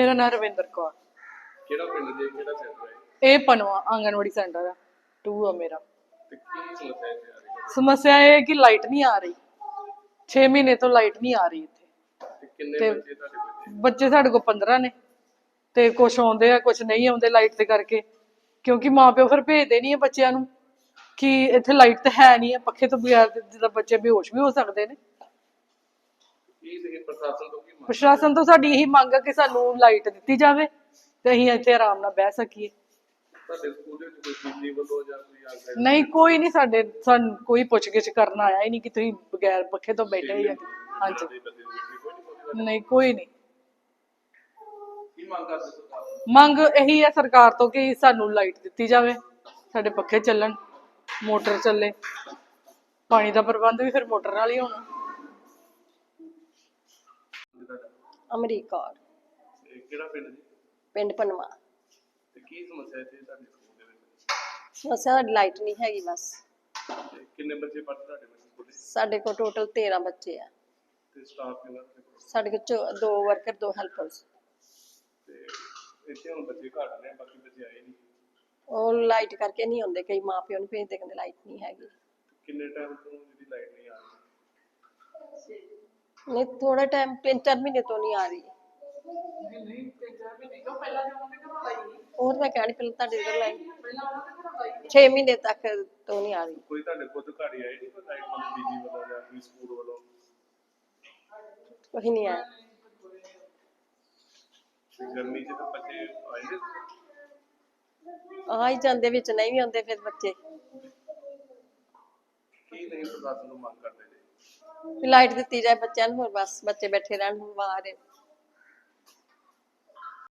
ਮੇਰਾ ਨਾਮ ਰਵਿੰਦਰ ਕੌਰ। ਕਿਹੜਾ ਪਿੰਡ ਦੇ ਕਿਹੜਾ ਸੈਂਟਰ ਹੈ? ਇਹ ਪਨਵਾ ਆਂਗਨਵਾੜੀ ਸੈਂਟਰ ਆ। ਟੂ ਆ ਮੇਰਾ। ਤੇ ਕੀ ਸਮੱਸਿਆ ਹੈ ਇੱਥੇ ਆ ਰਹੀ ਹੈ? ਸਮੱਸਿਆ ਇਹ ਹੈ ਕਿ ਲਾਈਟ ਨਹੀਂ ਆ ਰਹੀ। 6 ਮਹੀਨੇ ਤੋਂ ਲਾਈਟ ਨਹੀਂ ਆ ਰਹੀ ਇੱਥੇ। ਤੇ ਕਿੰਨੇ ਤੇ- ਬੱਚੇ ਤੁਹਾਡੇ ਬੱਚੇ ਬੱਚੇ ਸਾਡੇ ਕੋਲ 15 ਨੇ। ਤੇ ਕੁਝ ਆਉਂਦੇ ਆ ਕੁਝ ਨਹੀਂ ਆਉਂਦੇ ਲਾਈਟ ਦੇ ਕਰਕੇ। ਕਿਉਂਕਿ ਮਾਪਿਓ ਫਿਰ ਭੇਜਦੇ ਨਹੀਂ ਆ ਬੱਚਿਆਂ ਨੂੰ ਕਿ ਇੱਥੇ ਲਾਈਟ ਤਾਂ ਹੈ ਨਹੀਂ ਆ ਪੱਖੇ ਤੋਂ ਬਗੈਰ ਤੇ ਜਿੱਦਾਂ ਬੱਚੇ ਬੇਹੋਸ਼ ਵੀ ਹੋ ਸਕਦੇ ਨੇ। ਪ੍ਰਸ਼ਾਸਨ ਤੋਂ ਕੀ ਮੰਗ ਪ੍ਰਸ਼ਾਸਨ ਤੋਂ ਸਾਡੀ ਇਹੀ ਮੰਗ ਹੈ ਕਿ ਸਾਨੂੰ ਲਾਈਟ ਦਿੱਤੀ ਜਾਵੇ ਤੇ ਅਸੀਂ ਇੱਥੇ ਆਰਾਮ ਨਾਲ ਬਹਿ ਸਕੀਏ। ਤੁਹਾਡੇ ਸਕੂਲ ਦੇ ਵਿੱਚ ਕੋਈ ਬਿਜਲੀ ਵੱਲੋਂ ਜਾਂ ਕੋਈ ਆਗਿਆ ਨਹੀਂ ਕੋਈ ਨਹੀਂ ਸਾਡੇ ਸਾਨੂੰ ਕੋਈ ਪੁੱਛਗਿੱਛ ਕਰਨ ਆਇਆ ਹੀ ਨਹੀਂ ਕਿ ਤੁਸੀਂ ਬਗੈਰ ਪੱਖੇ ਤੋਂ ਬੈਠੇ ਜਾਂ ਹਾਂਜੀ ਦੇ ਬੱਚੇ ਦੀ ਕੋਈ ਨਹੀਂ ਕੋਈ ਨਹੀਂ ਕੀ ਮੰਗ ਕਰਦੇ ਸਰਕਾਰ ਤੋਂ? ਮੰਗ ਇਹੀ ਹੈ ਸਰਕਾਰ ਤੋਂ ਕਿ ਸਾਨੂੰ ਲਾਈਟ ਦਿੱਤੀ ਜਾਵੇ ਸਾਡੇ ਪੱਖੇ ਚੱਲਣ ਮੋਟਰ ਚੱਲੇ। ਪਾਣੀ ਦਾ ਪ੍ਰਬੰਧ ਵੀ ਫਿਰ ਮੋਟਰ ਨਾਲ ਹੀ ਹੋਣਾ। ਤੁਹਾਡਾ? ਅਮਰੀਕ। ਕੌਰ ਇਹ ਕਿਹੜਾ ਪਿੰਡ ਜੀ? ਪਿੰਡ ਪਨਵਾ ਤੇ ਕੀ ਸਮੱਸਿਆ ਇੱਥੇ ਤੁਹਾਡੇ ਸਕੂਲ ਦੇ ਵਿੱਚ? ਸਮੱਸਿਆ ਸਾਡੀ ਲਾਈਟ ਨਹੀਂ ਹੈਗੀ ਬਸ। ਤੇ ਕਿੰਨੇ ਬੱਚੇ ਪੜ੍ਹਦੇ ਤੁਹਾਡੇ ਬੱਚੇ ਸਕੂਲ ਸਾਡੇ ਕੋਲ ਟੋਟਲ 13 ਬੱਚੇ ਆ। ਤੇ ਸਟਾਫ ਕਿੰਨਾ ਤੁਹਾਡੇ ਕੋਲ? ਸਾਡੇ ਕੋਲ ਚੋ- ਦੋ ਵਰਕਰ ਦੋ ਹੈਲਪਰਸ ਤੇ ਇੱਥੇ ਹੁਣ ਬੱਚੇ ਘੱਟ ਨੇ ਬਾਕੀ ਬੱਚੇ ਆਏ ਨਹੀਂ। ਉਹ ਲਾਈਟ ਕਰਕੇ ਨਹੀਂ ਆਉਂਦੇ ਕਈ ਮਾਪਿਓ ਨੂੰ ਭੇਜਦੇ ਕਹਿੰਦੇ ਲਾਈਟ ਨਹੀਂ ਹੈਗੀ। ਕਿੰਨੇ ਟਾਈਮ ਤੋਂ ਜਿਹੜੀ ਲਾਈਟ ਨਹੀਂ ਆ ਰਹੀ? ਨਹੀਂ ਥੋੜਾ ਟਾਈਮ ਤਿੰਨ ਚਾਰ ਮਹੀਨੇ ਤੋਂ ਨਹੀਂ ਆ ਰਹੀ। ਉਹ ਤਾਂ ਮੈਂ ਕਹਿਣੀ ਪਹਿਲਾਂ ਤੁਹਾਡੇ ਇਧਰ ਲਾਈਨ 6 ਮਹੀਨੇ ਤੱਕ ਤੋਂ ਨਹੀਂ ਆ ਰਹੀ। ਕੋਈ ਤੁਹਾਡੇ ਖੁਦ ਘਰ ਹੀ ਆਏ ਨਹੀਂ ਕੋਈ ਲਾਈਟ ਵਾਲੇ ਬੀਜੀ ਵੱਲੋਂ ਜਾਂ ਕੋਈ ਸਕੂਲ ਵੱਲੋਂ? ਕੋਈ ਨਹੀਂ ਆਇਆ। ਤੇ ਗਰਮੀ 'ਚ ਤਾਂ ਬੱਚੇ ਆਏ ਨੇ? ਆ ਹੀ ਜਾਂਦੇ ਵਿੱਚ ਨਹੀਂ ਵੀ ਆਉਂਦੇ ਫਿਰ ਬੱਚੇ। ਕੀ ਨਹੀਂ ਪ੍ਰਸ਼ਾਸਨ ਨੂੰ ਮੰਗ ਕਰਦੇ ਨੇ? ਲਾਈਟ ਦਿੱਤੀ ਜਾਏ ਬੱਚਿਆਂ ਨੂੰ ਹੋਰ ਬਸ ਬੱਚੇ ਬੈਠੇ ਰਹਿਣ ਬਾਹਰ